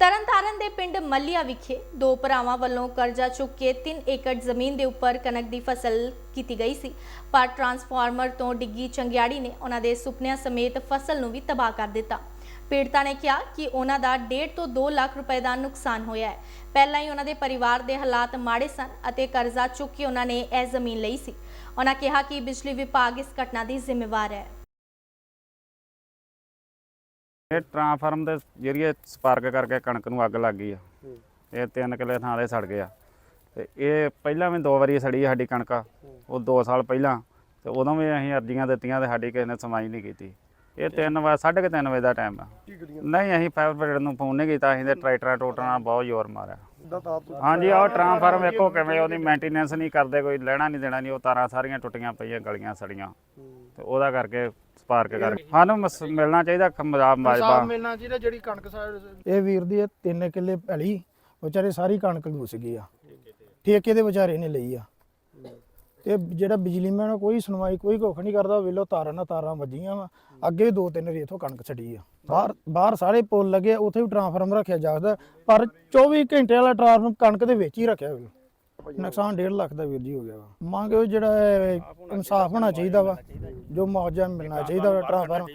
ਤਰਨਤਾਰਨ ਦੇ ਪਿੰਡ ਮੱਲੀਆ ਵਿਖੇ ਦੋ ਭਰਾਵਾਂ ਵੱਲੋਂ ਕਰਜ਼ਾ ਚੁੱਕ ਕੇ 3 ਏਕੜ ਜ਼ਮੀਨ ਦੇ ਉੱਪਰ ਕਣਕ ਦੀ ਫਸਲ ਕੀਤੀ ਗਈ ਸੀ। ਪਰ ਟਰਾਂਸਫਾਰਮਰ ਤੋਂ ਡਿੱਗੀ ਚੰਗਿਆੜੀ ਨੇ ਉਹਨਾਂ ਦੇ ਸੁਪਨਿਆਂ ਸਮੇਤ ਫਸਲ ਨੂੰ ਵੀ ਤਬਾਹ ਕਰ ਦਿੱਤਾ। ਪੀੜਤਾ ਨੇ ਕਿਹਾ ਕਿ ਉਹਨਾਂ ਦਾ 1.5 ਤੋਂ 2 ਲੱਖ ਰੁਪਏ ਦਾ ਨੁਕਸਾਨ ਹੋਇਆ ਹੈ। ਪਹਿਲਾਂ ਹੀ ਉਹਨਾਂ ਦੇ ਪਰਿਵਾਰ ਦੇ ਹਾਲਾਤ ਮਾੜੇ ਸਨ ਅਤੇ ਕਰਜ਼ਾ ਚੁੱਕ ਕੇ ਉਹਨਾਂ ਨੇ ਇਹ ਜ਼ਮੀਨ ਲਈ ਸੀ। ਉਹਨਾਂ ਕਿਹਾ ਕਿ ਬਿਜਲੀ ਵਿਭਾਗ ਇਸ ਘਟਨਾ ਦੀ ਜ਼ਿੰਮੇਵਾਰ ਹੈ। ਇਹ ਟਰਾਂਸਫਾਰਮ ਦੇ ਜਰੀਏ ਸਪਾਰਕ ਕਰਕੇ ਕਣਕ ਨੂੰ ਅੱਗ ਲੱਗ ਗਈ ਆ। ਇਹ ਤਿੰਨ ਕਿੱਲੇ ਥਾਂ ਦੇ ਸੜ ਗਏ ਆ ਤੇ ਇਹ ਪਹਿਲਾਂ ਵੀ ਦੋ ਵਾਰੀ ਸੜੀ ਸਾਡੀ ਕਣਕ। ਉਹ 2 ਸਾਲ ਪਹਿਲਾਂ। ਤੇ ਉਦੋਂ ਵੀ ਅਸੀਂ ਅਰਜ਼ੀਆਂ ਦਿੱਤੀਆਂ ਤੇ ਸਾਡੀ ਕਿਸੇ ਨੇ ਸੁਣਵਾਈ ਨਹੀਂ ਕੀਤੀ। ਇਹ 3 ਵਜੇ ਸਾਢੇ ਕੁ ਤਿੰਨ ਵਜੇ ਦਾ ਟਾਈਮ ਆ। ਨਹੀਂ ਅਸੀਂ ਫਾਇਰ ਬ੍ਰਿਗੇਡ ਨੂੰ ਫੋਨ ਨਹੀਂ ਕੀਤਾ। ਅਸੀਂ ਤੇ ਟਰੈਕਟਰਾਂ ਟੋਟਰਾਂ ਨਾਲ ਬਹੁਤ ਜ਼ੋਰ ਮਾਰਿਆ। ਹਾਂਜੀ ਆਹ ਟਰਾਂਸਫਾਰਮ ਵੇਖੋ ਕਿਵੇਂ ਉਹਦੀ ਮੇਨਟੇਨੈਂਸ ਨਹੀਂ ਕਰਦੇ ਕੋਈ ਲੈਣਾ ਨਹੀਂ ਦੇਣਾ ਨਹੀਂ ਉਹ ਤਾਰਾਂ ਸਾਰੀਆਂ ਟੁੱਟੀਆਂ ਪਈਆਂ ਗਲੀਆਂ ਸੜੀਆਂ। ਤੇ ਉਹਦਾ ਕਰਕੇ ਸਪਾਰਕ ਕਰਕੇ। ਸਾਨੂੰ ਮਸ- ਮਿਲਣਾ ਚਾਹੀਦਾ ਖਮਜਾ ਮਾਜਬਾ ਸਾਫ਼ ਮਿਲਣਾ ਚਾਹੀਦਾ ਜਿਹੜੀ ਕਣਕ ਸਾਈਡ ਇਹ ਵੀਰ ਦੀ ਇਹ ਤਿੰਨ ਕਿੱਲੇ ਪੈਲੀ ਵਿਚਾਰੇ ਸਾਰੀ ਕਣਕ ਘੁਸ ਗਈ ਆ। ਠੇਕੇ ਦੇ ਵਿਚਾਰੇ ਨੇ ਲਈ ਆ। ਤੇ ਜਿਹੜਾ ਬਿਜਲੀ ਮੈਨ ਕੋਈ ਸੁਣਵਾਈ ਕੋਈ ਕੁੱਖ ਨਹੀਂ ਕਰਦਾ ਵੇਲੋ ਤਾਰਾਂ ਨਾਲ ਤਾਰਾਂ ਵੱਜੀਆਂ ਵਾ। ਅੱਗੇ ਵੀ ਦੋ ਤਿੰਨ ਰੀ ਇਥੋਂ ਕਣਕ ਛੜੀ ਆ। ਬਾਹਰ ਬਾਹਰ ਸਾਰੇ ਪੁੱਲ ਲੱਗੇ ਆ, ਉੱਥੇ ਵੀ ਟਰਾਂਸਫਾਰਮ ਰੱਖਿਆ ਜਾਂਦਾ ਪਰ 24 ਘੰਟੇ ਵਾਲਾ ਟਰਾਂਸਫਾਰਮ ਕਣਕ ਦੇ ਵਿੱਚ ਹੀ ਰੱਖਿਆ ਹੋਇਆ। ਨੁਕਸਾਨ 1.5 ਲੱਖ ਦਾ ਵੀਰ ਜੀ ਹੋ ਗਿਆ ਵਾ। ਮੰਗ ਜਿਹੜਾ ਇਨਸਾਫ ਹੋਣਾ ਚਾਹੀਦਾ ਵਾ ਜੋ। ਮੁਆਵਜ਼ਾ ਮਿਲਣਾ ਚਾਹੀਦਾ ਵਾ ਟਰਾਂਸਫਾਰਮ